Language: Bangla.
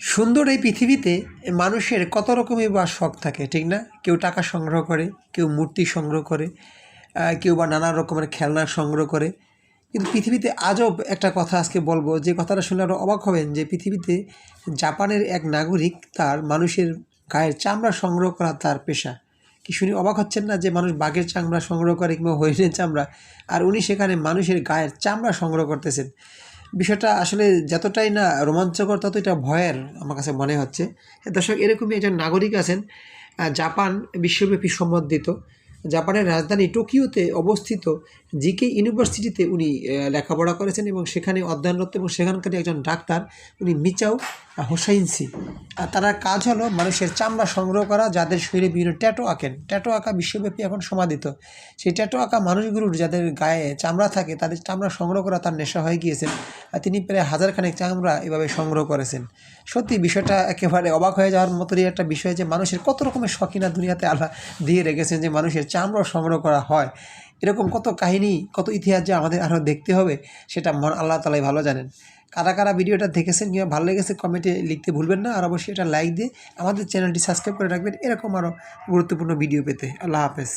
সুন্দর এই পৃথিবীতে মানুষের কত রকমের বা শখ থাকে, ঠিক না? কেউ টাকা সংগ্রহ করে, কেউ মূর্তি সংগ্রহ করে কেউ বা নানা রকমের খেলনা সংগ্রহ করে। কিন্তু পৃথিবীতে আজব একটা কথা আজকে বলব, যে কথাটা শুনে আপনারা অবাক হবেন যে পৃথিবীতে জাপানের এক নাগরিক তার মানুষের গায়ের চামড়া সংগ্রহ করা তার পেশা। কি শুনি অবাক হচ্ছেন না যে মানুষ বাঘের চামড়া সংগ্রহ করে কিংবা হরিণের চামড়া, আর উনি সেখানে মানুষের গায়ের চামড়া সংগ্রহ করতেছেন? বিষয়টা আসলে যতটাই না রোমাঞ্চকর তত এটা ভয়ের আমার কাছে মনে হচ্ছে। দর্শক, এরকমই একজন নাগরিক আছেন জাপান বিশ্বব্যাপী সম্বন্ধিত। জাপানের রাজধানী টোকিওতে অবস্থিত জিকে ইউনিভার্সিটিতে উনি লেখাপড়া করেছেন এবং সেখানে অধ্যয়নরত এবং সেখানকার একজন ডাক্তার উনি মিচাও হোসাইনসি। আর তার কাজ হলো মানুষের চামড়া সংগ্রহ করা, যাদের শরীরে বিভিন্ন ট্যাটো আঁকেন। ট্যাটো আঁকা বিশ্বব্যাপী এখন সমাদিত। সেই ট্যাটো আঁকা মানুষগুলোর যাদের গায়ে চামড়া থাকে, তাদের চামড়া সংগ্রহ করা তার নেশা হয়ে গিয়েছেন। আর তিনি প্রায় হাজারখানেক চামড়া এভাবে সংগ্রহ করেছেন। সত্যি বিষয়টা একেবারে অবাক হয়ে যাওয়ার মতোই একটা বিষয় যে মানুষের কত রকমের শখিনা দুনিয়াতে আল্লাহ দিয়ে রেখেছেন যে মানুষের চামড়া সংগ্রহ করা হয়। এরকম কত কাহিনী, কত ইতিহাস যে আমাদের আরও দেখতে হবে, সেটা মন আল্লাহ তালাই ভালো জানেন। কারা কারা ভিডিওটা দেখেছেন কিংবা ভালো লেগেছে কমেন্টে লিখতে ভুলবেন না, আর অবশ্যই এটা লাইক দিয়ে আমাদের চ্যানেলটি সাবস্ক্রাইব করে রাখবেন। এরকম আরও গুরুত্বপূর্ণ ভিডিও পেতে। আল্লাহ হাফেজ।